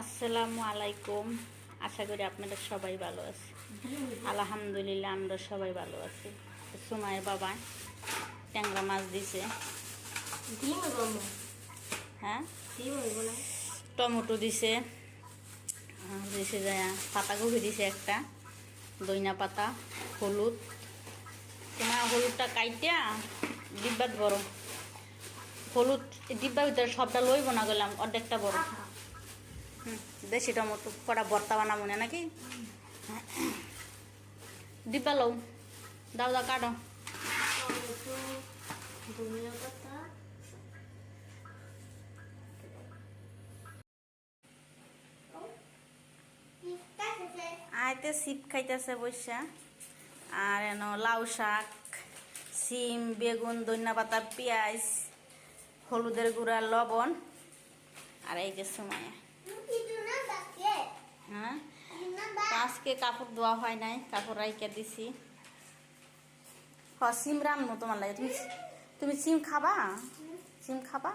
আসসালামু আলাইকুম। আশা করি আপনারা সবাই ভালো আছে আলহামদুলিল্লাহ, আমরা সবাই ভালো আছি। সুমায়ের বাবা ট্যাংরা মাছ দিছে। হ্যাঁ? টমেটো দিছে। দিছে যে, পাতাকপি দিছে একটা। দইনা পাতা, হলুদ। তোমার হলুদটা কাইটা ডিব্বাত বড় হলুদ ডিব্বার ভিতরে সবটা লইব না গেলাম, অর্ধেকটা বড় দেশি টমেটো কটা ভর্তা বানাবো না নাকি? ডিব্বা লও, দাও দাও কাটো। আইতে সিপ খাইতেছে বৈশা। আর এন লাউ শাক, সিম, বেগুন, ধনিয়া পাতা, পেঁয়াজ, হলুদের গুঁড়া, লবণ। আর এই যে সময় হ্যাঁ? আজকে কাপড় ধোয়া হয় নাই কাপড় রাইকে দিছি। হ সিম রান্নো তোমার লাগে। তুমি তুমি সিম খাবা? সিম খাবা?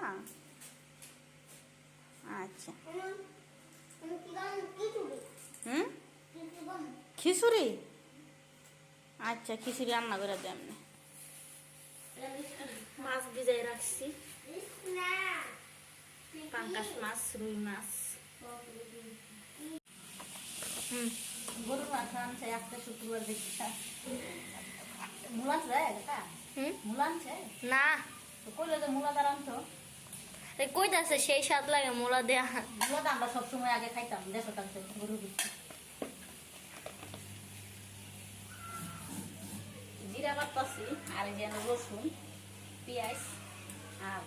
আচ্ছা। হুম? খিচুড়ি? আচ্ছা খিচুড়ি রান্না করে দেন মাছ ভিজাই রাখছি। পাঙ্কাশ মাছ রুই মাছ। গরুর আনছে একটা শুক্রবার দেখি মুলা যায় এটা? হুম? না। কইলে যে মুলা দ্বারা আনছো? কইতাছে সেই স্বাদ লাগে মোলা দেয়া। মুলা তো আমরা সবসময় আগে খাইতাম দেড়শো টাকা জিরা বাটতাছি আর এই যে রসুন পেঁয়াজ আর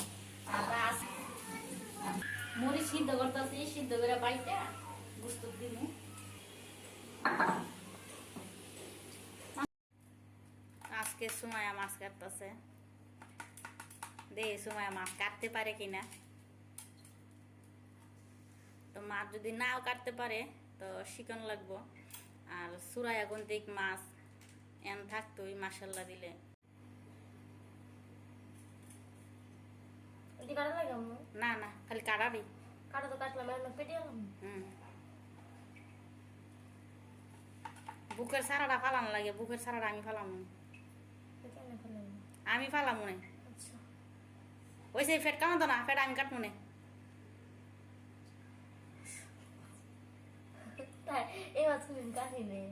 আদা আছে। মরিচ সিদ্ধ করতেছি সিদ্ধ করে বাইটা গুস্ত দিমু আজকে সময় মাছ কাটতেছে। দে সময় মাছ কাটতে পারে কিনা? তো মাছ যদি নাও কাটতে পারে তো শিকন লাগবো। আর সুরায়া গন্তিক মাছ এন থাকতো ওই মাসাল্লা দিলে না না খালি কাটাবি। কাটা তো কাটলাম পেটে হুম। বুকের সারাটা ফালানো লাগে বুকের সারাটা আমি ফালাম। আমি ফালাম মনে আচ্ছা। ওই সেই ফেট কামাতো না ফেট আমি কাটবো না। এই মাছ কাটি নেই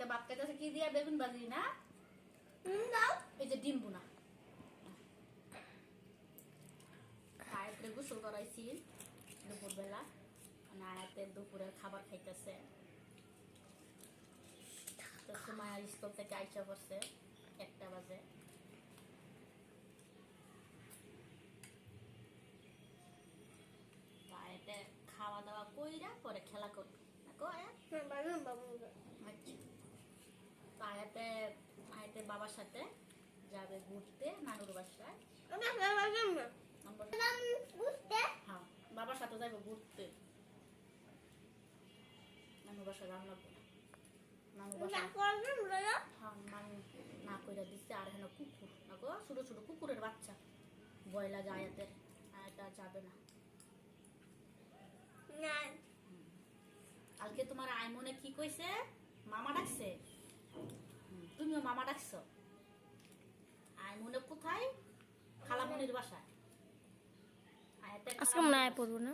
আইতে বাপ কাছে কি দিয়া বেগুন ভাজি না? এই যে ডিম বুনা গোসল করাইছি। দুপুরবেলা। মানে দুপুরে খাবার খাইতেছে। তো সময় স্কুল থেকে আইসা একটা বাজে। খাওয়া দাওয়া কইরা পরে খেলা করবে। তো আয়াতে আয়াতে বাবার সাথে যাবে ঘুরতে নানুর বাসায়। হ্যাঁ বাবার সাথে যাইবো ঘুরতে। নানু বাসা রান্না করে হ্যাঁ না কইরা দিচ্ছে আর হেন কুকুর না গো ছোট ছোট কুকুরের বাচ্চা। ভয় লাগে আয়াতের আয়াতে আর যাবে না। কালকে তোমার আইমনে কি কইছে? মামা ডাকছে? তুমিও মামা ডাকছো। আইমনে কোথায়? খালামনির বাসায়। আয়াতে আজকে মনে হয় পড়ব না।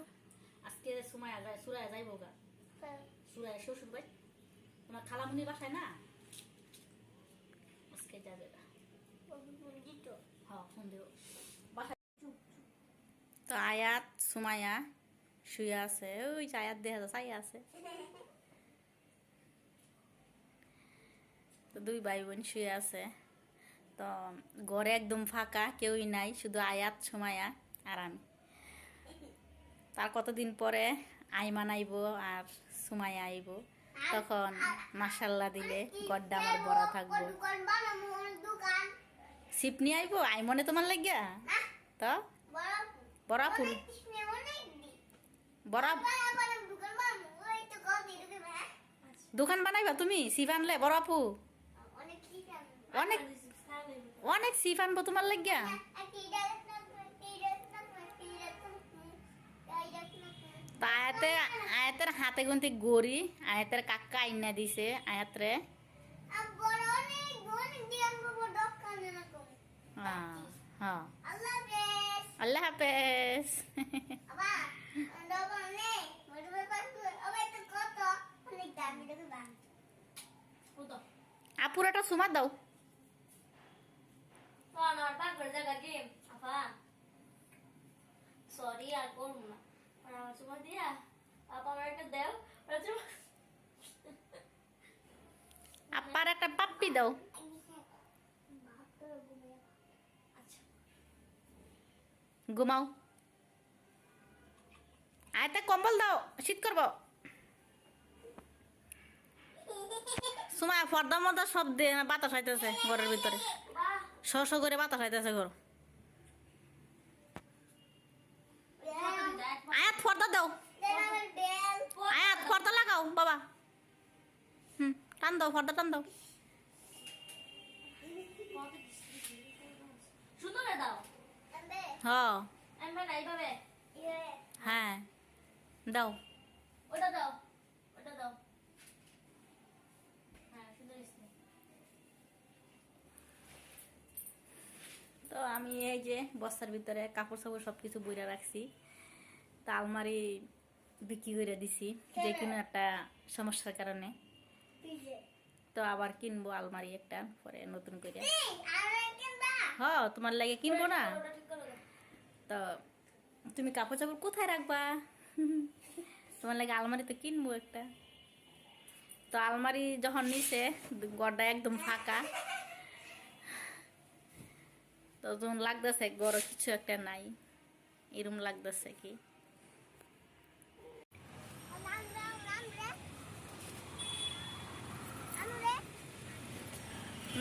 আজকে সময় আগায় সুরায় যাইব গা। সুরায় শ্বশুর ভাই তোমার খালামনির বাসায় না? আজকে যাবে হ্যাঁ হ্যাঁ তো আয়াত সুমায়া শুয়ে আছে। ওই যে আয়াত দেখা যাচ্ছে আয়া আছে। তো দুই ভাই বোন শুয়ে আছে। তো ঘরে একদম ফাঁকা কেউই নাই শুধু আয়াত সুমায়া আর আমি। তার কতদিন পরে আইমান আইব আর সুমায়া আইব তখন মাসাল্লা দিলে গড্ডা আমার বড়া থাকব। সিপ নিয়ে আইব? আইমনে তোমার লাগিয়া? তো? বড় ফুল। বড় দোকান বানাইবা তুমি? সিপ আনলে বড় আপু অনেক কি জানো অনেক অনেক সিপ আনব তোমার লাগিয়া? আয়াতে আয়াতের হাতে গুনতে গড়ি আয়াতের কাকা আইনা দিছে আয়াতরে। হ্যাঁ হ্যাঁ। আল্লাহ হাফেজ। আল্লাহ হাফেজ। আবা দোকান নেই বড় বড় আবার তো কত অনেক দামি দামি বান তো আপুরাটা সুমার দাও সরি আর করব না আমার চুমা দিয়া আমার একটা দেও আপার একটা পাপ্পি দাও ঘুমাও আয়তে কম্বল দাও শীত করব সুমা ফর্দা মর্দা সব দে বাতাস হইতেছে ঘরের ভিতরে শ শ করে বাতাস হইতেছে ঘর। আয়াত ফর্দা দাও। আয়াত ফর্দা লাগাও বাবা। হুম টান দাও ফর্দা টান দাও। হ্যাঁ দাও। ওটা দাও ওটা দাও হ্যাঁ সুন্দর হয়েছে তো আমি এই যে বস্তার ভিতরে কাপড় সাপড় সব কিছু বইরা রাখছি, তা আলমারি বিক্রি করে দিছি, যে কোনো একটা সমস্যার কারণে। তো আবার কিনবো আলমারি একটা, পরে নতুন করে। হ, তোমার লাগে কিনবো না? তো তুমি কাপড় চাপড় কোথায় রাখবা? তোমার লাগে আলমারি তো কিনবো একটা। তো আলমারি যখন নিছে, গড়টা একদম ফাঁকা। তো যখন লাগতেছে গড় কিছু একটা নাই। এরম লাগতেছে কি?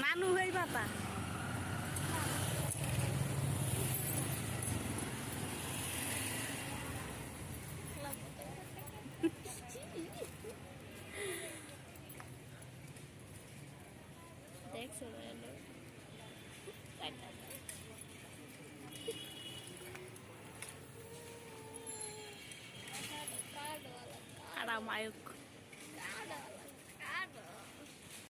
নানু হই বাবা। দেখছ my